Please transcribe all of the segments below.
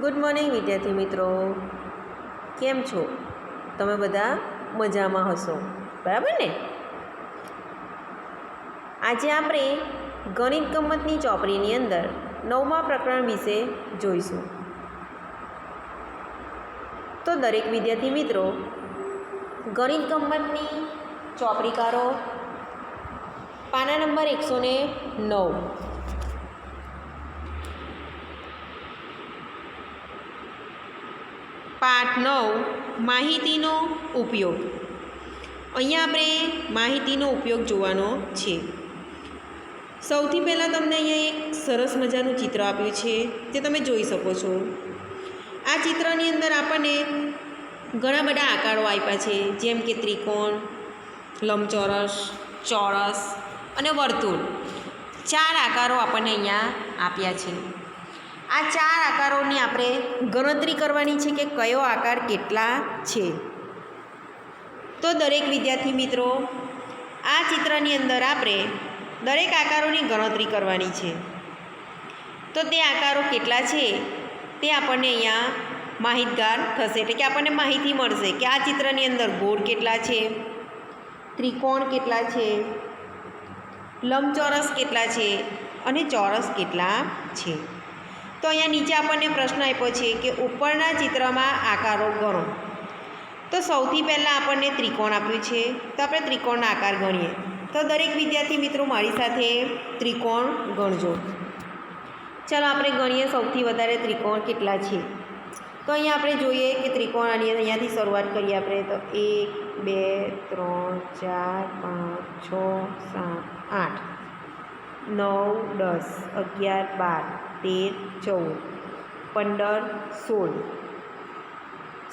Good morning વિદ્યાર્થી મિત્રો. કેમ છો? તમે બધા મજામાં હશો? બરાબર ને? આજે આપણે ગણિત ગમતની ચોપડીની અંદર નવમા પ્રકરણ વિશે જોઈશું. તો દરેક વિદ્યાર્થી મિત્રો, ગણિત ગમતની ચોપડી કાઢો પાના નંબર એકસો ને નવ. પાઠ નવ, માહિતીનો ઉપયોગ. અહીંયા આપણે માહિતીનો ઉપયોગ જોવાનો છે. સૌથી પહેલાં તમને અહીંયા એક સરસ મજાનું ચિત્ર આપ્યું છે તે તમે જોઈ શકો છો. આ ચિત્રની અંદર આપણને ઘણા બધા આકારો આપ્યા છે, જેમ કે ત્રિકોણ, લંબચોરસ, ચોરસ અને વર્તુળ. ચાર આકારો આપણને અહીંયા આપ્યા છે. આ ચાર આકારોની આપણે ગણતરી કરવાની છે કે કયો આકાર કેટલા છે. તો દરેક વિદ્યાર્થી મિત્રો, આ ચિત્રની અંદર આપણે દરેક આકારોની ગણતરી કરવાની છે. તો તે આકારો કેટલા છે તે આપણને અહીંયા માહિતગાર થશે. એટલે કે આપણને માહિતી મળશે કે આ ચિત્રની અંદર ગોળ કેટલા છે, ત્રિકોણ કેટલા છે, લંબચોરસ કેટલા છે અને ચોરસ કેટલા છે. તો અહીંયા નીચે આપણને પ્રશ્ન આપ્યો છે કે ઉપરના ચિત્રમાં આકારો ગણો. તો સૌથી પહેલાં આપણને ત્રિકોણ આપ્યું છે. તો આપણે ત્રિકોણના આકાર ગણીએ. તો દરેક વિદ્યાર્થી મિત્રો મારી સાથે ત્રિકોણ ગણજો. ચાલો આપણે ગણીએ સૌથી વધારે ત્રિકોણ કેટલા છે. તો અહીંયા આપણે જોઈએ કે ત્રિકોણ આની અહીંયાથી શરૂઆત કરીએ આપણે. તો એક, બે, ત્રણ, ચાર, પાંચ, છ, સાત, આઠ, નવ, દસ, અગિયાર, બાર. તેર, ચૌદ, પંદર, સોળ,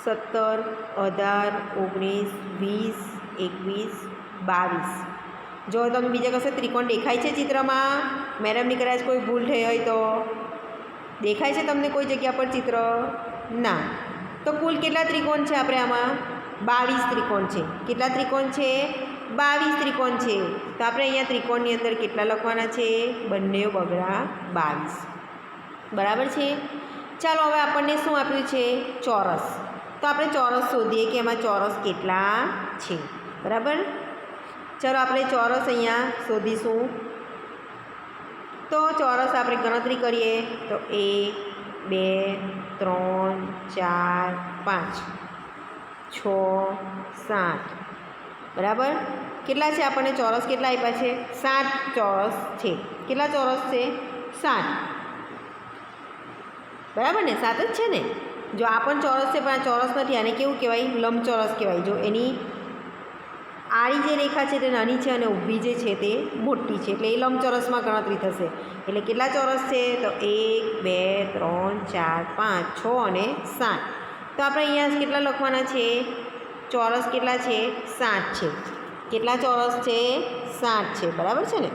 સત્તર, અઢાર, ઓગણીસ, વીસ, એકવીસ, બાવીસ. જો તમે બીજા કશે ત્રિકોણ દેખાય છે ચિત્રમાં મેડમની કદાચ કોઈ ભૂલ થઈ હોય તો. દેખાય છે તમને કોઈ જગ્યા પર ચિત્ર? ના. તો કુલ કેટલા ત્રિકોણ છે આપણે આમાં? બાવીસ ત્રિકોણ છે. કેટલા ત્રિકોણ છે? બાવીસ ત્રિકોણ છે. તો આપણે અહીંયા ત્રિકોણની અંદર કેટલા લખવાના છે? બંને બગડા બાવીસ. બરાબર છે? ચાલો હવે આપણને શું આપ્યું છે? ચોરસ. તો આપણે ચોરસ શોધીએ કે એમાં ચોરસ કેટલા છે? બરાબર? ચાલો આપણે ચોરસ અહીંયા શોધીશું. તો ચોરસ આપણે ગણતરી કરીએ. તો એક, બે, ત્રણ, ચાર, પાંચ. છ, સાત. બરાબર? કેટલા છે આપણને? ચોરસ કેટલા આપ્યા છે? સાત ચોરસ છે. કેટલા ચોરસ છે? સાત. બરાબર ને? સાત જ છે ને? જો આ પણ ચોરસ છે, પણ આ ચોરસ નથી. આને કેવું કહેવાય? લંબચોરસ કહેવાય. જો એની આડી જે રેખા છે, તે નાની છે અને ઊભી જે છે, તે મોટી છે. એટલે એ લંબચોરસમાં ગણતરી થશે. એટલે કેટલા ચોરસ છે? તો એક, બે, ત્રણ, ચાર, પાંચ, છ અને સાત. તો આપણે અહીંયા કેટલા લખવાના છે? ચોરસ કેટલા છે? સાત છે. કેટલા ચોરસ છે? સાત છે. બરાબર છે ને?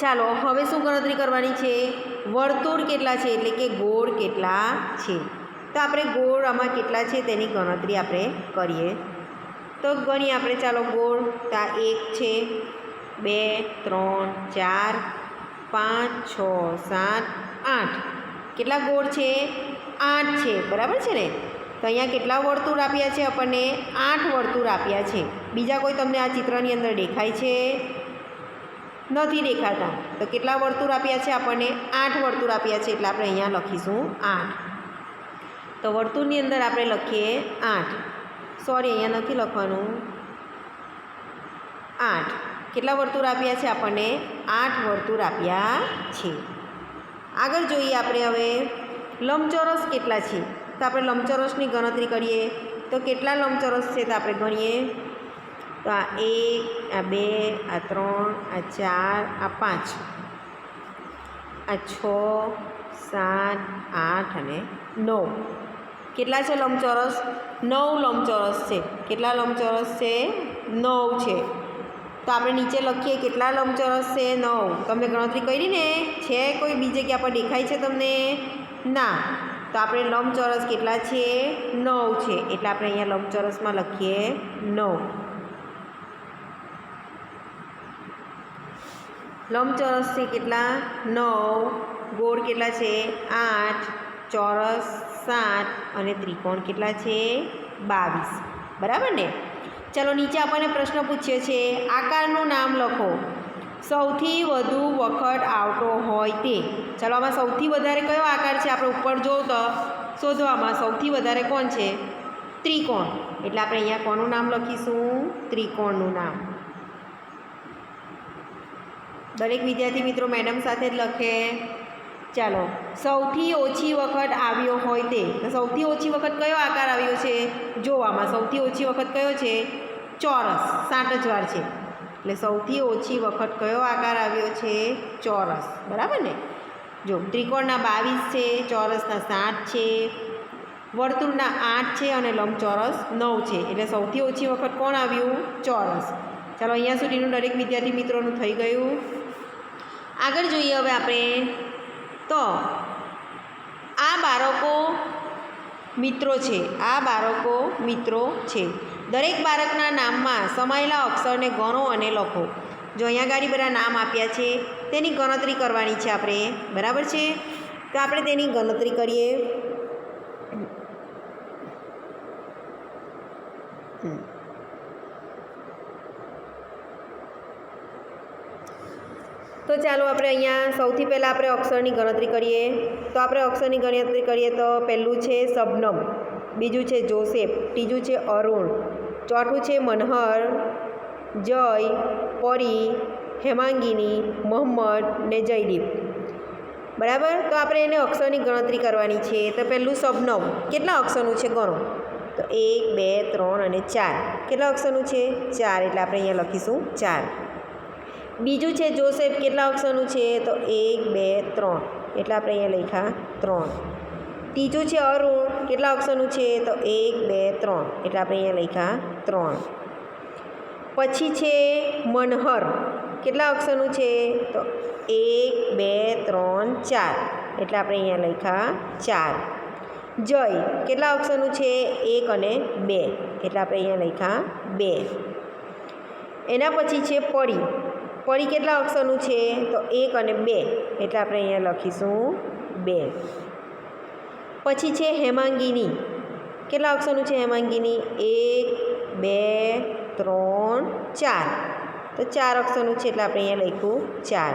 ચાલો, હવે શું ગણતરી કરવાની છે? વર્તુળ કેટલા છે? એટલે કે ગોળ કેટલા છે? તો આપણે ગોળ આમાં કેટલા છે તેની ગણતરી આપણે કરીએ. તો ગણીએ આપણે, ચાલો, ગોળ, તો આ એક છે, બે, ત્રણ, ચાર, પાંચ, છ, સાત, આઠ. કેટલા ગોળ છે? આઠ છે, બરાબર છે ને? તો અહીંયા કેટલા વર્તુળ આપ્યા છે આપણને? આઠ વર્તુળ આપ્યા છે. બીજા કોઈ તમને આ ચિત્રની અંદર દેખાય છે? નથી દેખાતા. તો કેટલા વર્તુળ આપ્યા છે આપણને? આઠ વર્તુળ આપ્યા છે એટલે આપણે અહીંયા લખીશું આઠ. તો વર્તુળની અંદર આપણે લખીએ આઠ. સોરી અહીંયા નથી લખવાનું. આઠ. કેટલા વર્તુળ આપ્યા છે આપણને? આઠ વર્તુળ આપ્યા છે. આગળ જોઈએ આપણે હવે લંબચોરસ કેટલા છે? તો આપણે લંબચોરસની ગણતરી કરીએ. તો કેટલા લંબચોરસ છે તો આપણે ગણીએ? તો આ એક આ બે, આ ત્રણ, આ ચાર, આ પાંચ. આ છ, સાત, આઠ અને નવ. કેટલા છે લંબચોરસ? નવ લંબચોરસ છે. કેટલા લંબચોરસ છે? નવ છે. તો આપણે નીચે લખીએ કેટલા લંબચોરસ છે? નવ. તમે ગણતરી કરી ને? છે કોઈ બીજી જગ્યા પર દેખાય છે તમને? ના. તો આપણે લંબચોરસ કેટલા છે? નવ છે. એટલે આપણે અહીંયા લંબચોરસમાં લખીએ નવ. લંબચોરસ છે કેટલા? નવ. ગોળ કેટલા છે? આઠ. ચોરસ, સાત. અને ત્રિકોણ કેટલા છે? બાવીસ. બરાબર ને? ચલો, નીચે આપણને પ્રશ્ન પૂછ્યો છે. આકારનું નામ લખો. સૌથી વધુ વખત આવતો હોય તે. ચલો, આમાં સૌથી વધારે કયો આકાર છે? આપણે ઉપર જોઉં તો શોધવામાં સૌથી વધારે કોણ છે? ત્રિકોણ. એટલે આપણે અહીંયા કોનું નામ લખીશું? ત્રિકોણનું નામ. દરેક વિદ્યાર્થી મિત્રો મેડમ સાથે જ લખે. ચાલો. સૌથી ઓછી વખત આવ્યો હોય તે. તો સૌથી ઓછી વખત કયો આકાર આવ્યો છે? જોવામાં સૌથી ઓછી વખત કયો છે? ચોરસ. સાત જ વાર છે. એટલે સૌથી ઓછી વખત કયો આકાર આવ્યો છે? ચોરસ. બરાબર ને? જો, ત્રિકોણના બાવીસ છે, ચોરસના સાત છે, વર્તુળના આઠ છે અને લંબચોરસ નવ છે. એટલે સૌથી ઓછી વખત કોણ આવ્યું? ચોરસ. ચાલો, અહીંયા સુધીનું દરેક વિદ્યાર્થી મિત્રોનું થઈ ગયું. આગળ જોઈએ હવે આપણે. તો, આ બાળકો મિત્રો છે. આ બાળકો મિત્રો છે. દરેક બાળકના નામમાં સમાયેલા અક્ષરને ગણો અને લખો. જો અહીંયા ગાડી બધા નામ આપ્યા છે, તેની ગણતરી કરવાની છે આપણે. બરાબર છે? તો આપણે તેની ગણતરી કરીએ. હમ. તો ચાલો આપણે અહીંયા સૌથી પહેલાં આપણે અક્ષરની ગણતરી કરીએ. તો આપણે અક્ષરની ગણતરી કરીએ તો પહેલું છે શબનમ, બીજું છે જોસેફ, ત્રીજું છે અરુણ, ચોથું છે મનહર, જય, પરી, હેમાંગિની મોહમ્મદ ને જયદીપ. બરાબર? તો આપણે એને અક્ષરની ગણતરી કરવાની છે. તો પહેલું શબનમ, કેટલા અક્ષરનું છે ગણો? તો એક, બે, ત્રણ અને ચાર. કેટલા અક્ષરનું છે? ચાર. એટલે આપણે અહીંયા લખીશું ચાર. બીજું છે જોસેફ કેટલા અક્ષરનું છે? તો એક, બે, ત્રણ. એટલે આપણે અહીંયા લખ્યા. ત્રણ. ત્રીજું છે અરુણ. કેટલા અક્ષરનું છે? તો એક, બે, ત્રણ. એટલે આપણે અહીંયા લખ્યા. ત્રણ. પછી છે મનહર. કેટલા અક્ષરનું છે? તો એક, બે, ત્રણ, ચાર. એટલે આપણે અહીંયા લખ્યા. ચાર. જય. કેટલા અક્ષરનું છે? એક અને બે. એટલે આપણે અહીંયા લખ્યા. બે. એના પછી છે પરી પરી કેટલા અક્ષરનું છે? તો એક અને બે. એટલે આપણે અહીંયા લખીશું બે. પછી છે હેમાંગીની. કેટલા અક્ષરનું છે હેમાંગીની? એક, બે, ત્રણ, ચાર. તો ચાર અક્ષરનું છે એટલે આપણે અહીંયા લખ્યું ચાર.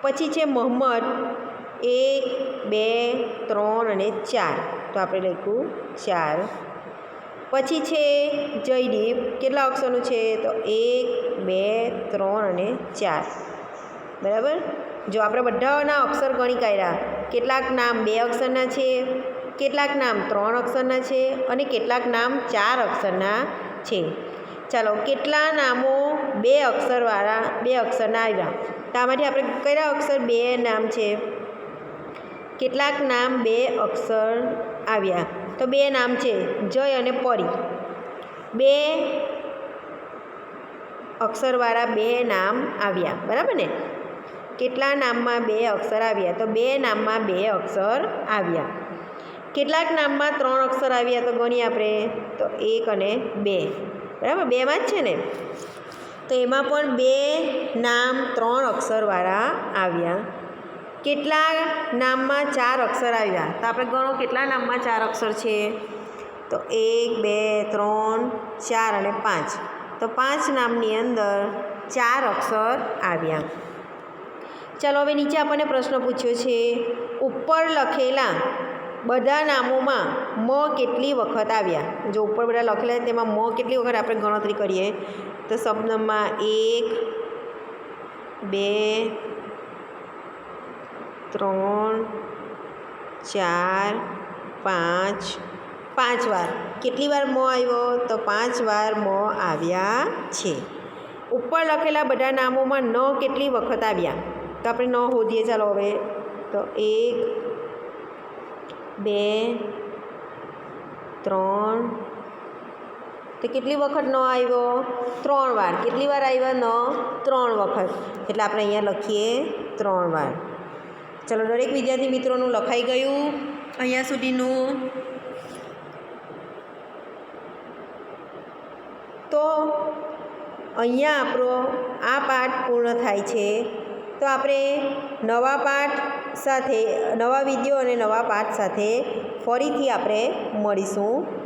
પછી છે મોહમ્મદ એક, બે, ત્રણ અને ચાર. તો આપણે લખ્યું ચાર. પછી છે જયદીપ. કેટલા અક્ષરનું છે? તો એક, બે, ત્રણ અને ચાર. બરાબર? જો આપણે બધાના અક્ષર ગણી કાઢ્યા, કેટલાક નામ બે અક્ષરના છે, કેટલાક નામ ત્રણ અક્ષરના છે અને કેટલાક નામ ચાર અક્ષરના છે. ચાલો, કેટલા નામો બે અક્ષરવાળા, બે અક્ષરના આવ્યા? તો આમાંથી આપણે કયા અક્ષર બે નામ છે? કેટલાક નામ બે અક્ષર આવ્યા. તો બે નામ છે, જય અને પરી. બે અક્ષરવાળા બે નામ આવ્યા. બરાબર ને? કેટલા નામમાં બે અક્ષર આવ્યા? તો બે નામમાં બે અક્ષર આવ્યા. કેટલાક નામમાં ત્રણ અક્ષર આવ્યા તો ગણીએ આપણે. તો એક અને બે. બરાબર? બેમાં જ છે ને? તો એમાં પણ બે નામ ત્રણ અક્ષરવાળા આવ્યા. કેટલા નામમાં ચાર અક્ષર આવ્યા? તો આપણે ગણો કેટલા નામમાં ચાર અક્ષર છે? તો એક, બે, ત્રણ, ચાર અને પાંચ. તો પાંચ નામની અંદર ચાર અક્ષર આવ્યા. ચાલો, હવે નીચે આપણને પ્રશ્ન પૂછ્યો છે, ઉપર લખેલા બધા નામોમાં મ કેટલી વખત આવ્યા? જો ઉપર બધા લખેલા તેમાં મ કેટલી વખત આપણે ગણતરી કરીએ? તો શબ્દમાં એક, બે ત્રણ, ચાર, પાંચ. પાંચ વાર. કેટલી વાર મો આવ્યો? તો પાંચ વાર મો આવ્યા છે. ઉપર લખેલા બધા નામોમાં ન કેટલી વખત આવ્યા? તો આપણે ન હોદીએ ચાલો હવે. તો એક, બે, ત્રણ. તો કેટલી વખત ન આવ્યો? ત્રણ વાર. કેટલી વાર આવ્યા? ન, ત્રણ વખત. એટલે આપણે અહીંયા લખીએ ત્રણ વાર. ચલો, દરેક વિદ્યાર્થી મિત્રોનું લખાઈ ગયું. અહીંયા સુધીનું. તો અહીંયા આપણો આ પાઠ પૂર્ણ થાય છે. તો આપણે નવા પાઠ સાથે, નવા વીડિયો અને નવા પાઠ સાથે ફરીથી આપણે મળીશું.